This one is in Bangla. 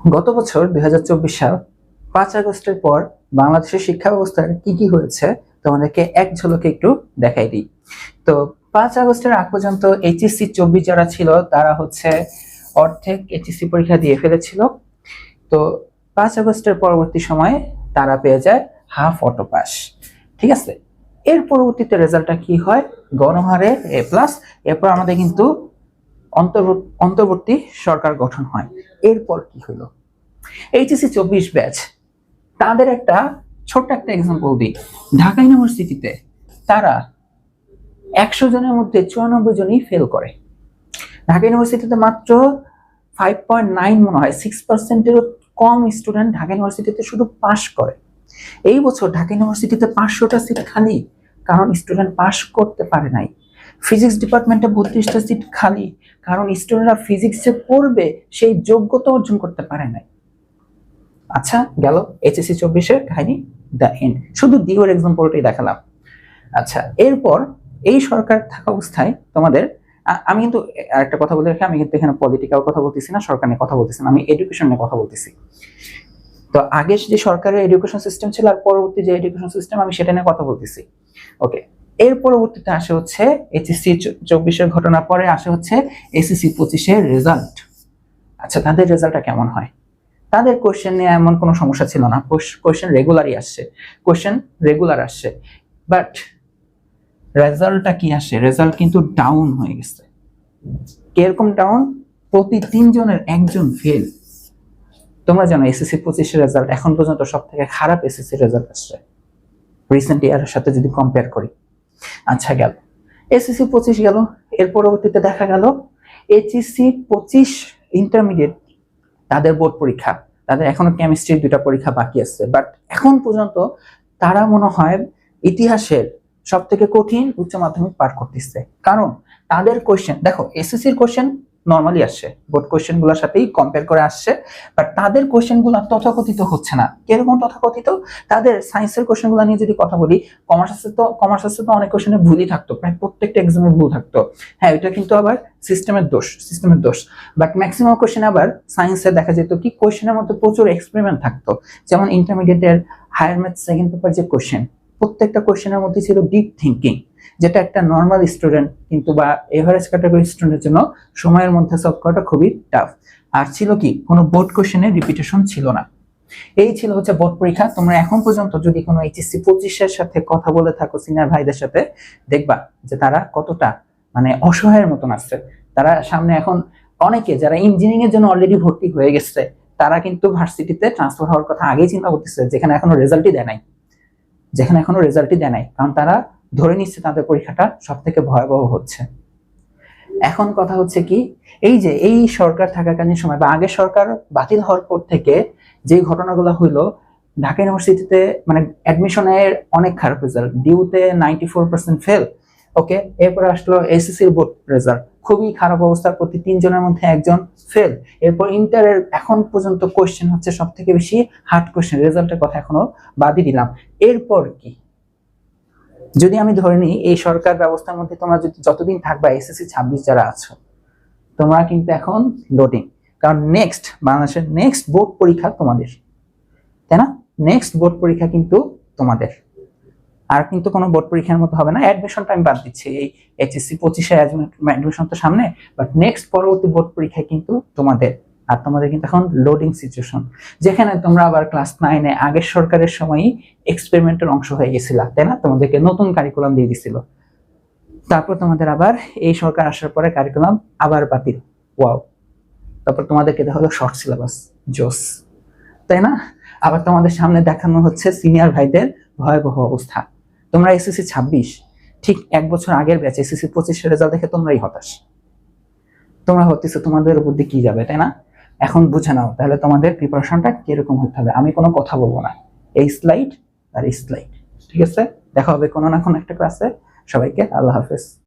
গত বছর দুই হাজার চব্বিশ সাল পাঁচ আগস্টের পর বাংলাদেশের শিক্ষা ব্যবস্থার কি কি হয়েছে তোমাদেরকে এক ঝলকে একটু দেখাই দিই। তো পাঁচ আগস্টের আগ পর্যন্ত এইচএসসি চব্বিশ যারা ছিল, তারা হচ্ছে অর্ধেক এইচএসসি পরীক্ষা দিয়ে ফেলেছিল। তো পাঁচ আগস্টের পরবর্তী সময়ে তারা পেয়ে যায় হাফ অটো পাস। ঠিক আছে? এর পরবর্তীতে রেজাল্টটা কি হয়? গণহারে এ প্লাস। এরপর আমাদের কিন্তু অন্তর্বর্তী সরকার গঠন হয়। এরপর কি হলো? এইচএসসি চব্বিশ ব্যাচ, তাদের একটা ছোট্ট একটা এক্সাম্পল দিই। ঢাকা ইউনিভার্সিটিতে তারা একশো জনের মধ্যে চুরানব্বই জনই ফেল করে। ঢাকা ইউনিভার্সিটিতে মাত্র ফাইভ পয়েন্ট নাইন মনে হয় সিক্স পার্সেন্টেরও কম স্টুডেন্ট ঢাকা ইউনিভার্সিটিতে শুধু পাশ করে। এই বছর ঢাকা ইউনিভার্সিটিতে পাঁচশোটা সিট খালি, কারণ স্টুডেন্ট পাশ করতে পারে নাই। ফিজিক্স ডিপার্টমেন্টে বত্রিশটা সিট খালি, কারণ স্টুডেন্টরা ফিজিক্সে পড়বে, সেই যোগ্যতা অর্জন করতে পারে নাই। আচ্ছা গেল এইচএসসি চব্বিশের কাহিনী দ্য এন্ড শুধু দিওর এক্সাম্পলটাই দেখালাম। আচ্ছা এরপর এই সরকার থাকা অবস্থায় তোমাদের আমি কিন্তু আরেকটা কথা বলে রাখি, আমি কিন্তু এখানে পলিটিক্যাল কথা বলতেছি না, সরকার নিয়ে কথা বলতেছি না, আমি এডুকেশন নিয়ে কথা বলতেছি। তো আগে যে সরকারের এডুকেশন সিস্টেম ছিল আর পরবর্তী যে এডুকেশন সিস্টেম আমি সেটা নিয়ে কথা বলতেছি। ওকে এর পরবর্তীতে আসে হচ্ছে এইচএসসি চব্বিশের ঘটনা পরে আসে হচ্ছে এসএসসি পঁচিশের রেজাল্ট আচ্ছা তাদের রেজাল্টটা কেমন হয়? তাদের কোয়েশ্চেন নিয়ে এমন কোনো সমস্যা ছিল না। কোশ্চেন রেগুলারই আসছে। কোশ্চেন রেগুলার আসছে। বাট রেজাল্টটা কি আসে? রেজাল্ট কিন্তু ডাউন হয়ে গেছে। কীরকম ডাউন প্রতি তিনজনের একজন ফেল তোমরা জানো এসএসসি পঁচিশের রেজাল্ট এখন পর্যন্ত সব থেকে খারাপ এসএসসি রেজাল্ট আসছে। রিসেন্ট ইয়ারের সাথে যদি কম্পেয়ার করি। আচ্ছা গেল। এসএসসি পঁচিশ গেল, এর পরবর্তীতে দেখা গেল এইচএসসি পঁচিশ ইন্টারমিডিয়েট তাদের বোর্ড পরীক্ষা। তাদের এখনও কেমিস্ট্রির দুটা পরীক্ষা বাকি আছে। বাট এখন পর্যন্ত তারা মনে হয় ইতিহাসের সব থেকে কঠিন উচ্চ মাধ্যমিক পার করতেছে। কারণ তাদের কোয়েশ্চেন দেখো এসএসসির কোশ্চেন নর্মালি আসছে বোর্ড কোশ্চেনগুলোর সাথেই কম্পেয়ার করে আসছে। বাট তাদের কোশ্চেনগুলো তথাকথিত হচ্ছে না। কীরকম তথাকথিত? তাদের সায়েন্সের কোশ্চেনগুলো নিয়ে যদি কথা বলি কমার্স তো কমার্স তো অনেক কোশ্চেনে ভুলই থাকতো। প্রায় প্রত্যেকটা এক্সামে ভুল থাকতো। হ্যাঁ এটা কিন্তু আবার সিস্টেমের দোষ সিস্টেমের দোষ। বাট ম্যাক্সিমাম কোশ্চেন আবার সায়েন্সে দেখা যেত কি কোশ্চেনের মধ্যে প্রচুর এক্সপেরিমেন্ট থাকতো। যেমন ইন্টারমিডিয়েটের হায়ার ম্যাথ সেকেন্ড পেপার যে কোশ্চেন প্রত্যেকটা কোশ্চেনের মধ্যে ছিল ডিপ থিঙ্কিং যেটা একটা নর্মাল স্টুডেন্ট কিন্তু বা এভারেজ ক্যাটাগরি স্টুডেন্টের জন্য সময়ের মধ্যে সলভ করাটা খুবই টাফ আর ছিল কি, কোনো বোর্ড কোশ্চেনের রিপিটেশন ছিল না। এই ছিল হচ্ছে বোর্ড পরীক্ষা। তোমরা এখন পর্যন্ত যদি কোনো এইচএসসি পঁচিশের সাথে কথা বলে থাকো সিনিয়র ভাইদের সাথে, দেখবা যে তারা কতটা মানে অসহায়ের মতন আসছে তারা সামনে এখন অনেকে যারা ইঞ্জিনিয়ারিং এর জন্য অলরেডি ভর্তি হয়ে গেছে, তারা কিন্তু ভার্সিটিতে ট্রান্সফার হওয়ার কথা আগেই চিন্তা করতেছে, যেখানে এখনও রেজাল্টই দেয় নাই। যেখানে এখনও রেজাল্টই দেয় নাই। কারণ তারা ধরে নিচ্ছে তাদের পরীক্ষাটা সব থেকে ভয়াবহ হচ্ছে। এখন কথা হচ্ছে কি, এই যে এই সরকার থাকাকালীন সময় বা আগের সরকার বাতিল হওয়ার পর থেকে যে ঘটনাগুলো হইল, ঢাকা ইউনিভার্সিটিতে মানে অ্যাডমিশনের অনেক খারাপ result ডিউতে ninety four percent fail okay এরপরে আসলো এসএসসির বোর্ড রেজাল্ট খুবই খারাপ অবস্থা প্রতি তিনজনের মধ্যে একজন ফেল এরপর ইন্টারের এখন পর্যন্ত কোয়েশ্চেন হচ্ছে সব থেকে বেশি হার্ড কোশ্চেন রেজাল্টের কথা এখনও বাদই দিলাম। এরপর কি? যদি আমি ধরে নিই, এই সরকার ব্যবস্থার মধ্যে তোমরা যদি যতদিন থাকবা এসএসসি ছাব্বিশ যারা আছো, তোমরা কিন্তু এখন লোডিং কারণ নেক্সট বাংলাদেশের নেক্সট বোর্ড পরীক্ষা তোমাদের। তাই না? নেক্সট বোর্ড পরীক্ষা কিন্তু তোমাদের। আর কিন্তু কোনো বোর্ড পরীক্ষার মতো হবে না। অ্যাডমিশনটা আমি বাদ দিচ্ছি। এই এইচএসসি পঁচিশে অ্যাডমিশন তো সামনে বাট নেক্সট পরবর্তী বোর্ড পরীক্ষায় কিন্তু তোমাদের। আর তোমাদের কিন্তু এখন লোডিং সিচুয়েশন যেখানে তোমরা আবার ক্লাস নাইনে আগের সরকারের সময়ই এক্সপেরিমেন্টের অংশ হয়ে গেছিলা, তাই না? তোমাদেরকে নতুন কারিকুলাম দিয়ে দিছিল। তারপর তোমাদের আবার এই সরকার আসার পরে কারিকুলাম আবার বাতিল। ওয়াও তারপর তোমাদেরকে দেখা হলো শর্ট সিলেবাস জোস। তাই না? আবার তোমাদের সামনে দেখানো হচ্ছে সিনিয়র ভাইদের ভয়াবহ অবস্থা। তোমরা এসএসসি ছাব্বিশ, ঠিক এক বছর আগের ব্যাচ এসএসসি পঁচিশের রেজাল্ট দেখে তোমরাই হতাশ। তোমরা হতেছে তোমাদের উপর দিয়ে কি যাবে, তাই না? এখন বুঝে নাও, তাহলে তোমাদের প্রিপারেশনটা কীরকম হতে হবে? আমি কোনো কথা বলব না। এই স্লাইড আর এই স্লাইড ঠিক আছে? দেখা হবে কোনো না কোনো একটা ক্লাসে সবাইকে আল্লাহ হাফেজ।